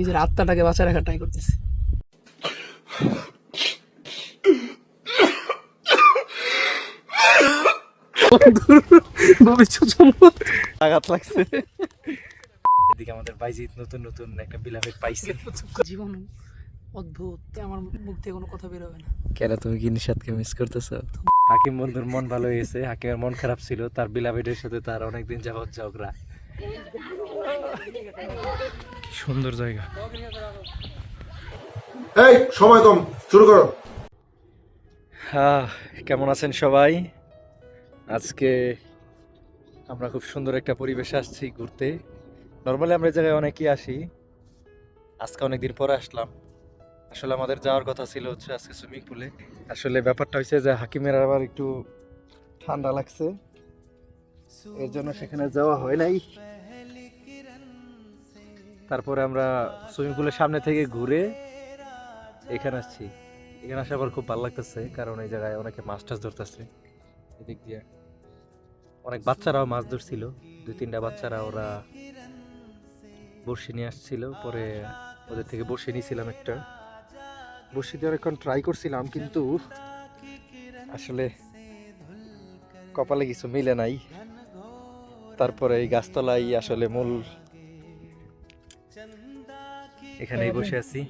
নিজের আত্মাটাকে বাঁচা রাখার ট্রাই করতেছি। আঘাত লাগছে। এদিকে আমাদের বাইজিৎ নতুন নতুন একটা বিলাপেট পাইছে। জীবন অদ্ভুত আমার মুখ থেকে কোনো কথা বেরোবে না। কেন তুমি কি নিষাদকে মিস করতেছো? হাকিম বন্ধুর মন ভালো হয়েছে হাকিমের মন খারাপ ছিল তার বিলাপেটের সাথে তার অনেকদিন যাবৎ ঝগড়া। সুন্দর জায়গা। এই সময় কম শুরু করো। হ্যাঁ কেমন আছেন সবাই? আজকে আমরা খুব সুন্দর একটা পরিবেশে আসছি ঘুরতে। নর্মালি আমরা এই জায়গায় অনেকেই আসি। আজকে অনেকদিন পরে আসলাম। আসলে আমাদের যাওয়ার কথা ছিল হচ্ছে আজকে সুইমিং পুলে আসলে ব্যাপারটা হয়েছে যে হাকিমের আবার একটু ঠান্ডা লাগছে। এর জন্য সেখানে যাওয়া হয় নাই। তারপরে আমরা সুইমিং পুলের সামনে থেকে ঘুরে এখানে আসছি। এখানে আসার পর খুব ভালো লাগতেছে, কারণ এই জায়গায় অনেকে মাছ টাছ ধরতেছে। এদিক দিয়ে অনেক বাচ্চারাও মাছ ধরছিল। দুই, তিনটা বাচ্চারা ওরা বড়শি নিয়ে আসছিল, পরে ওদের থেকে বড়শি নিয়েছিলাম একটা। বড়শি দিয়ে অনেকক্ষণ ট্রাই করছিলাম, কিন্তু আসলে কপালে কিছু মিলে নাই। তারপরে এই গাছতলায় আসলে মূল এখানেই বসে আছি।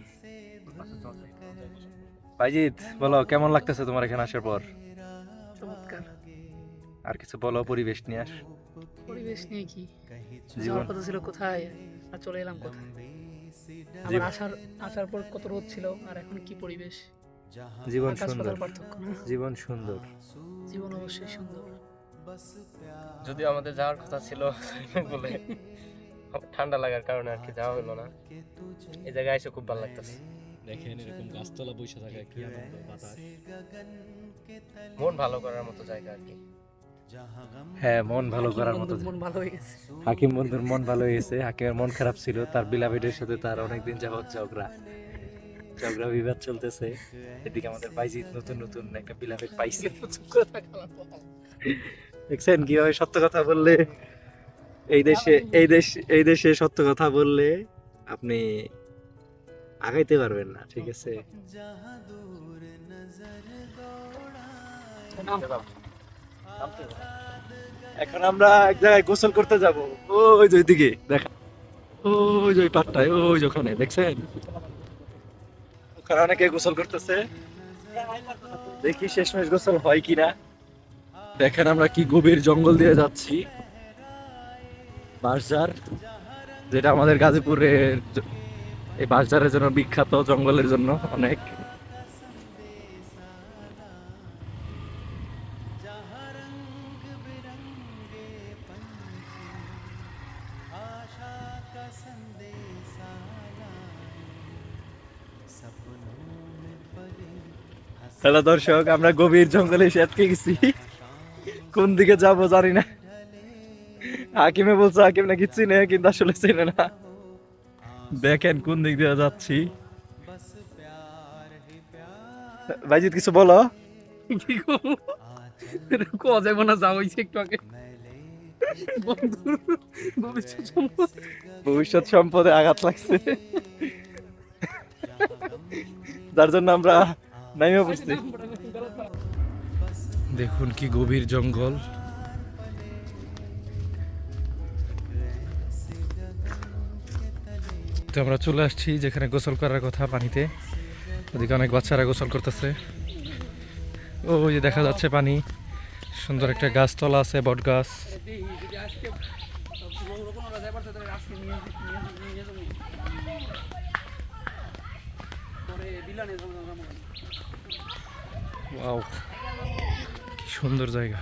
বাইজিৎ বলো কেমন লাগতেছে তোমার এখানে আসার পর? চমৎকার। আর কিছু বলো পরিবেশ নিয়ে আস। পরিবেশ নিয়ে কি? জীবন। কথা ছিল কোথায়? আর চলে এলাম কোথায়? জীবন- আসার আসার পর কত রোদ ছিল আর এখন কি পরিবেশ? জীবন সুন্দর। পার্থক্য। জীবন সুন্দর। জীবন অবশ্যই সুন্দর। যদিও আমাদের যাওয়ার কথা ছিল বলে ঠান্ডা লাগার কারণে আর কি যাওয়া হলো না। এই জায়গায় এসে খুব ভালো লাগতেছে। দেখেন এরকম গাছতলা বসে থাকা কি আনন্দ বাতাস। মন ভালো করার মতো জায়গা আর কি। হ্যাঁ মন ভালো করার মতো বন্ধুর মন ভালো হয়ে গেছে। হাকিম বন্ধুর মন ভালো হয়েছে হাকিমের মন খারাপ ছিল তার বিলাবেটের সাথে তার অনেকদিন যাবৎ ঝগড়া। ঝগড়া বিবাদ চলতেছে। এদিকে আমাদের বাইজিৎ নতুন নতুন একটা বিলাবেট পাইছে। দেখছেন? কীভাবে সত্য কথা বললে? এই দেশে, এই দেশ, এই দেশে সত্য কথা বললে আপনি আগাইতে পারবেন না, ঠিক আছে? এখন আমরা এক জায়গায় গোসল করতে যাব। ওই যে ওইদিকে, দেখা। ওই যে ওই পাটটায় ওই ওখানে, দেখছেন? ওখানে অনেকে গোসল করতেছে। দেখি শেষমেশ গোসল হয় কিনা। দেখেন আমরা কি গভীর জঙ্গল দিয়ে যাচ্ছি? বাঁশঝাড়, যেটা আমাদের গাজীপুরের এই বাঁশঝাড়ের জন্য বিখ্যাত, জঙ্গলের জন্য অনেক। হ্যালো দর্শক, আমরা গভীর জঙ্গলে এসে আটকে গেছি। কোন দিকে যাব জানি না। হাকিমে বলছে হাকিম নাকি চিনে কিন্তু আসলে চিনে না। দেখেন কোন দিক দিয়ে যাচ্ছি। ভাইজিৎ কিছু বলো? কি কোয়া যাব না যা হয়েছে একটু আগে। ভবিষ্যৎ সম্পদ। ভবিষ্যৎ সম্পদে আঘাত লাগছে। যার জন্য আমরা নাইমে পড়ছি। দেখুন কি গভীর জঙ্গল। তো আমরা চলে আসছি যেখানে গোসল করার কথা পানিতে। ওদিকে অনেক বাচ্চারা গোসল করতেছে। ও, ওই যে দেখা যাচ্ছে পানি। সুন্দর একটা গাছতলা আছে, বট গাছ। কি সুন্দর জায়গা।